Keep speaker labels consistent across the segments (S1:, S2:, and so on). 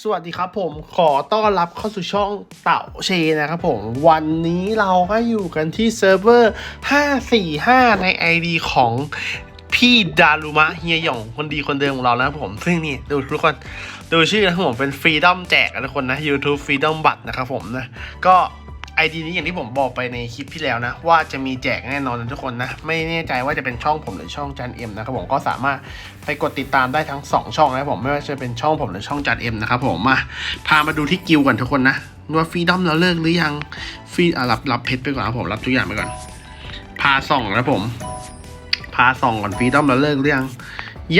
S1: สวัสดีครับผมขอต้อนรับเข้าสู่ช่องเต่าเชนะครับผม วันนี้เราก็อยู่กันที่เซิร์ฟเวอร์ 545 ใน ID ของพี่ดารุมะเฮียหยองคนดีคนเดิมของเรานะครับผม ซึ่งนี่ดูทุกคน ดูชื่อนะครับผมเป็นฟรีดอมแจกนะทุกคนนะ YouTube ฟรีดอมบัตรนะครับผมนะ ก็ ไอดีนี้อย่างที่ผมบอกไปในคลิปที่แล้วนะ ว่าจะมีแจกแน่นอนทุกคนนะ ไม่แน่ใจว่าจะเป็นช่องผมหรือช่องจันเอ็มนะครับผมก็สามารถไปกดติดตามได้ทั้ง 2 ช่องนะครับผมไม่ว่าจะเป็นช่องผมหรือช่องจันเอ็มนะครับผมมาพามาดูที่กิลก่อนทุกคนนะว่าฟรีดอมเราเลิกหรือยังฟรีอะรับรับเพชรไปก่อนครับผมรับทุกอย่างไปก่อน พาส่องนะผม พาส่องก่อนฟรีดอมเราเลิกหรือยัง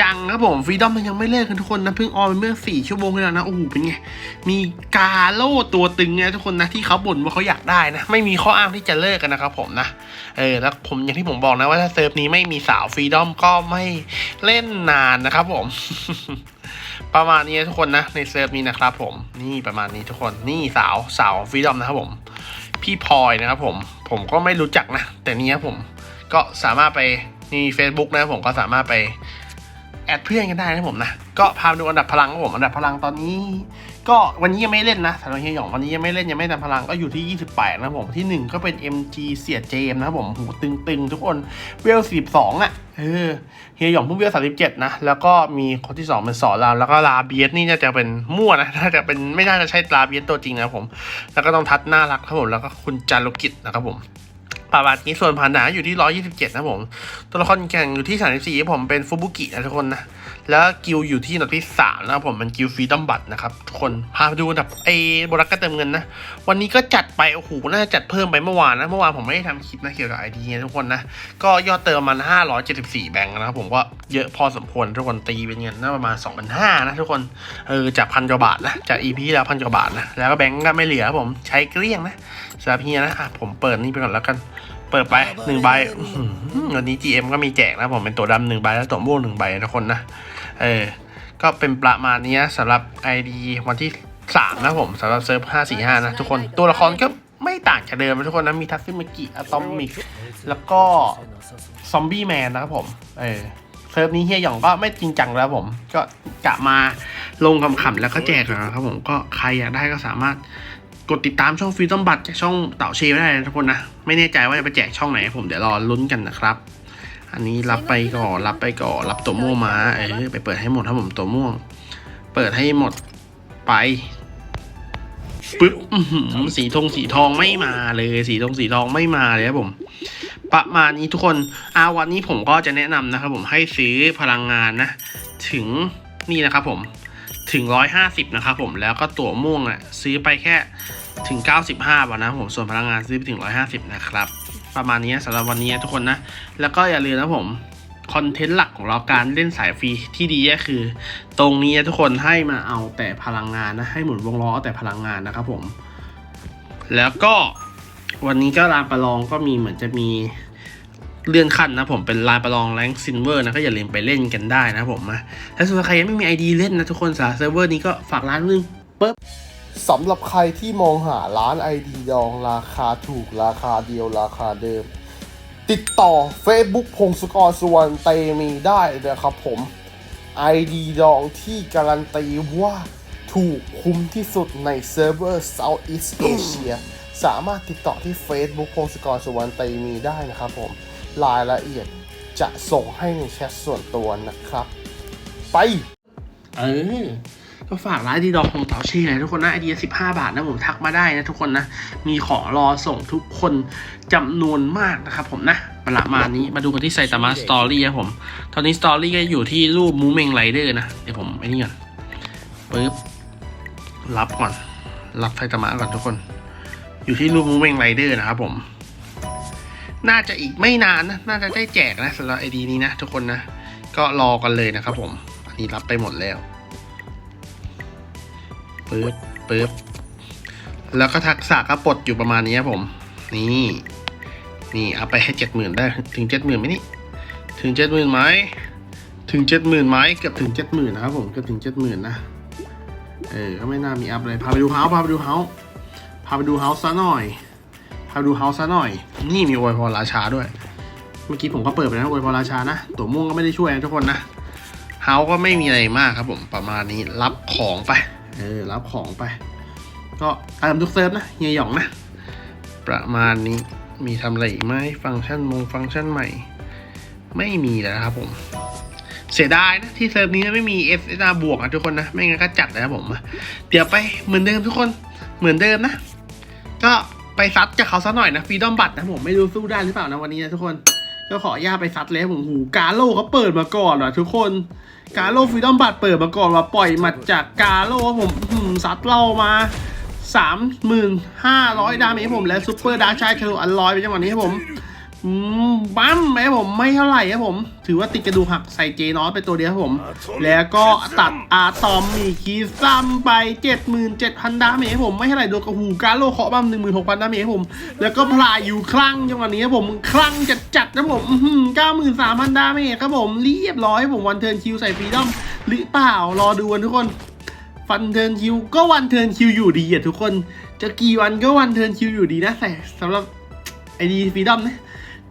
S1: ยังครับผมฟรีดอมมันยังไม่เลิกกันทุกคนนะเพิ่งออนเมื่อสี่ชั่วโมงแล้วนะโอ้โหเป็นไงมีกาโล่ตัวตึงไงทุกคนนะที่เขาบ่นว่าเขาอยากได้นะ ไม่มีข้ออ้างที่จะเลิกกันนะครับผมนะเออแล้วผมอย่างที่ผมบอกนะว่าถ้าเซิร์ฟนี้ไม่มีสาวฟรีดอมก็ไม่เล่นนานนะครับผม ประมาณนี้ทุกคนนะ ในเซิร์ฟนี้นะครับผมนี่ประมาณนี้ทุกคนนี่สาวสาวฟรีดอมนะครับผมพี่พลอยนะครับผมผมก็ไม่รู้จักนะ แต่นี้ผมก็สามารถไปมี Facebook นะผมก็สามารถไป แอดเพื่อนกันได้นะครับผมนะ ก็พาดูอันดับพลังครับผม อันดับพลังตอนนี้ ก็วันนี้ยังไม่เล่นนะสำหรับเฮียหยองวันนี้ยังไม่เล่นยังไม่ทำพลังก็อยู่ที่ 28 นะผม ที่ 1 ก็เป็น MG เสียเจมนะผมหูตึงๆ ทุกคนเวล42อะเออเฮียหยองเพิ่งเวล37 นะ แล้วก็มีคนที่ 2 เป็นสอนรามแล้วก็ลาเบียสนี่น่าจะเป็นมั่วนะน่าจะเป็นไม่น่าจะใช่ลาเบียสตัวจริงนะผม แล้วก็ต้องทัดน่ารักครับผมแล้วก็คุณจารุกิจนะครับผม ปาบาทนี้ส่วนผ่านหนาอยู่ที่ 127 นะครับผม ตัวละครแข่งอยู่ที่ 34ครับผมเป็นฟูบุกินะทุกคนนะ แล้วกิลอยู่ที่อันดับที่สามนะครับผมเป็นกิลฟรีดอมบัตนะครับทุกคนพาไปดูอันดับไอ้บรักก็เติมเงินนะ วันนี้ก็จัดไปโอ้โหน่าจะจัดเพิ่มไปเมื่อวานนะเมื่อวานผมไม่ได้ทำคลิปนะเกี่ยวกับไอดีนะทุกคนนะก็ยอดเติมมัน574 แบงค์นะครับผมก็เยอะพอสมควรทุกคนตีเป็นเงินน่าประมาณ2,500นะทุกคนเออจากพันกว่าบาทนะจากอีพีแล้วพันกว่าบาทนะแล้วก็แบงค์ก็ไม่เหลือผมใช้เกลี้ยงนะสำหรับเฮียนะอะผมเปิดนี่ไปก่อนแล้วกัน เปิดไปหนึ่งใบวันนี้ GM ก็มีแจกนะผมเป็นตัวดำหนึ่งใบแล้วตัวม่วงหนึ่งใบนะทุกคนนะเออก็เป็นประมาณนี้สำหรับ ID วันที่สามนะผมสำหรับเซิร์ฟห้าสี่ห้านะทุกคนตัวละครก็ไม่ต่างจากเดิมนะทุกคนนะ มีทัสซิมากิอะตอมิก แล้วก็ซอมบี้แมนนะครับผม เออเซิร์ฟนี้เฮียหยองก็ไม่จริงจังแล้วผม ก็กะมาลงคำๆแล้วก็แจกนะครับผม ก็ใครอยากได้ก็สามารถ กดติดตามช่องฟรีต้องบัตรจากช่องเต่าเชฟได้นะทุกคนนะ ไม่แน่ใจว่าจะไปแจกช่องไหนผมเดี๋ยวรอลุ้นกันนะครับ อันนี้รับไปก่อนรับไปก่อนรับตัวม่วงมาเออไปเปิดให้หมดครับผมตัวม่วง เปิดให้หมดไปปึ๊บสีทงสีทองไม่มาเลย สีทงสีทองไม่มาเลยครับผม ประมาณนี้ทุกคนอาวันนี้ผมก็จะแนะนำนะครับผมให้ซื้อพลังงานนะ ถึงนี่นะครับผม ถึง 150 นะครับผมแล้วก็ตั๋วม่วงอะซื้อไปแค่ถึง 95 บาทนะครับผมส่วนพลังงานซื้อไปถึง 150 นะครับ ประมาณนี้สำหรับวันนี้ทุกคนนะ แล้วก็อย่าลืมนะผมคอนเทนต์หลักของเราการเล่นสายฟรีที่ดีก็คือ ตรงนี้ทุกคนให้มาเอาแต่พลังงานนะ ให้หมุนวงล้อเอาแต่พลังงานนะครับผม แล้วก็วันนี้ก็ลานประลองก็มีเหมือนจะมี เลื่อนขั้นนะผมเป็นลานประลองแรงซินเวอร์นะก็อย่าลืมไปเล่นกันได้นะผมนะถ้าสำหรับใครยังไม่มีไอดีเล่นนะทุกคนสาเซิร์ฟเวอร์นี้ก็ฝากร้านนึงปึ๊บ
S2: สำหรับใครที่มองหาร้านไอดีดองราคาถูกราคาเดียวราคาเดิม ติดต่อ Facebook พงศกรสุวรรณเตมีได้นะครับผมไอดีดองที่การันตีว่าถูกคุ้มที่สุดในเซิร์ฟเวอร์ Southeast Asia สามารถติดต่อที่ Facebook พงศกรสุวรรณเตมีได้นะครับผม รายละเอียดจะส่งให้ในแชทส่วนตัวนะครับ ไป
S1: เออก็ฝากร้านดีดอกของเต๋าเช่หน่อยทุกคนนะไอเดียสิบห้าบาทนะผมทักมาได้นะทุกคนนะ มีของรอส่งทุกคนจำนวนมากนะครับผมนะ ประมาณนี้มาดูกันที่ไซตามะสตอรี่ครับผม ตอนนี้สตอรี่ก็อยู่ที่รูปมูเมงไรเดอร์นะ เดี๋ยวผมไอ้นี่ก่อนปึ๊บ รับก่อน รับไซตามะก่อนทุกคน อยู่ที่รูปมูเมงไรเดอร์นะครับผม น่าจะอีกไม่นานนะ น่าจะได้แจกนะสำหรับไอดีนี้นะทุกคนนะ ก็รอกันเลยนะครับผม อันนี้รับไปหมดแล้วปึ๊บปึ๊บแล้วก็ทักษะก็ปลดอยู่ประมาณนี้ครับผม นี่ นี่เอาไปให้เจ็ดหมื่นได้ ถึงเจ็ดหมื่นไหมนี่ ถึงเจ็ดหมื่นไหมถึงเจ็ดหมื่นไหมเกือบถึงเจ็ดหมื่นนะครับผมเกือบถึงเจ็ดหมื่นนะ เออก็ไม่น่ามีอัพเลย พาไปดูเฮาส์พาไปดูเฮาส์พาไปดูเฮาส์ซะหน่อย พาดูเฮาส์ซะหน่อย นี่มีอวยพรราชาด้วย เมื่อกี้ผมก็เปิดไปแล้วอวยพรราชานะ ตัวม่วงก็ไม่ได้ช่วยนะทุกคนนะเฮาก็ไม่มีอะไรมากครับผมประมาณนี้รับของไปเออรับของไป ก็ตามทุกเซิร์ฟนะเฮียหยองนะ ประมาณนี้มีทำอะไรอีกไหมฟังก์ชันมงฟังก์ชันใหม่ ไม่มีแล้วครับผม เสียดายนะที่เซิร์ฟนี้ไม่มี S R บวกอะทุกคนนะไม่งั้นก็จัดแล้วผม เดี๋ยวไปเหมือนเดิมทุกคนเหมือนเดิมนะ ก็ ไปซัดกับเขาซะหน่อยนะฟรีดอมบัตนะผมไม่รู้สู้ได้หรือเปล่านะวันนี้นะทุกคนก็ขออนุญาตไปซัดเลยผมหูกาโลเขาเปิดมาก่อนว่ะทุกคนกาโลฟรีดอมบัตเปิดมาก่อนว่าปล่อยหมาจากกาโลผมซัดเรามาสามหมื่นห้าร้อยดาเมจผมและซูเปอร์ดาร์ชายทะลุอันลอยไปจังหวะนี้ครับผม บั๊มไหมผมไม่เท่าไหร่ครับผม ถือว่าติดกระดูกหักใส่เจนอสไปตัวเดียวครับผม แล้วก็ตัดอาตอมมีคีซัมไป 77,000 ดาเมจครับผม ไม่เท่าไหร่โดนกระหูการโลเคาะบัม16,000 ดาเมจครับผม แล้วก็พลายอยู่คลั่งจังหวะนี้ครับผม คลั่งจัดจัดๆนะผมอื้อหือ93,000 ดาเมจครับผม เรียบร้อยครับผมวันเทิร์นคิวใส่ฟรีดอมหรือเปล่ารอดูกันทุกคนฟันเทิร์นคิวก็วันเทิร์นคิวอยู่ดีอะทุกคน จะกี่วันก็วันเทิร์นคิวอยู่ดีนะแต่สำหรับไอดีฟรีดอมนะ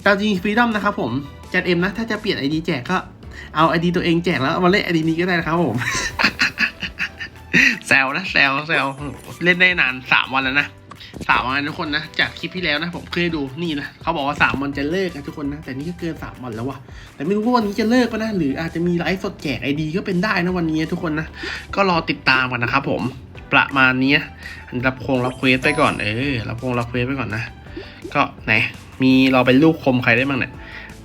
S1: ตามจริงฟรีดอมนะครับผมจัดเอ็มนะ ถ้าจะเปลี่ยนไอดีแจกก็เอาไอดีตัวเองแจกแล้วเอามาเล่นไอดีนี้ก็ได้นะครับผมแซวนะแซวแซวเล่นได้นานสามวันแล้วนะสามวันทุกคนนะ จากคลิปที่แล้วนะ ผมเคยดูนี่นะเขาบอกว่าสามวันจะเลิกนะทุกคนนะ แต่นี่ก็เกินสามวันแล้วว่ะแต่ไม่รู้ว่าวันนี้จะเลิกปะนะหรืออาจจะมีไลฟ์สดแจกไอดีก็เป็นได้นะวันนี้ทุกคนนะ ก็รอติดตามกันนะครับผมประมาณนี้รับโครงรับเควสไปก่อนเออรับโครงรับเควสไปก่อนนะ ก็ไหน มีเราเป็นลูกคมใครได้บ้างเนี่ย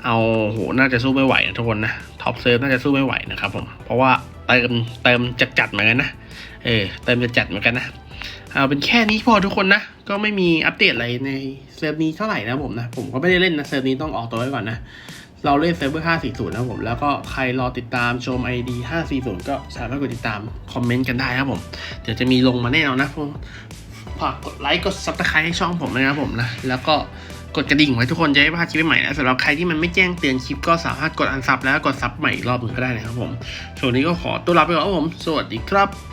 S1: เอาโหน่าจะสู้ไม่ไหวนะทุกคนนะท็อปเซิร์ฟน่าจะสู้ไม่ไหวนะครับผมเพราะว่าเติมเติมจัดจัดเหมือนกันนะเออเติมจัดจัดเหมือนกันนะเอาเป็นแค่นี้พอทุกคนนะ ก็ไม่มีอัปเดตอะไรในเซิร์ฟนี้เท่าไหร่นะผมนะ ผมก็ไม่ได้เล่นนะเซิร์ฟนี้ต้องออกตัวไว้ก่อนนะ เราเล่นเซิร์ฟเวอร์540นะผม แล้วก็ใครรอติดตามชม ID 540 ก็สามารถกดติดตามคอมเมนต์กันได้ครับผม เดี๋ยวจะมีลงมาแน่นอนนะผมฝากกดไลค์กด subscribe ให้ช่องผมนะครับผมนะ แล้วก็ กดกระดิ่งไว้ทุกคนจะได้ไม่พลาดคลิปใหม่นะสำหรับใครที่มันไม่แจ้งเตือนคลิปก็สามารถกดอันซับแล้วกดซับใหม่อีกรอบหนึ่งก็ได้นะครับผมส่วนนี้ก็ขอตัวลาไปก่อนครับผม สวัสดีครับ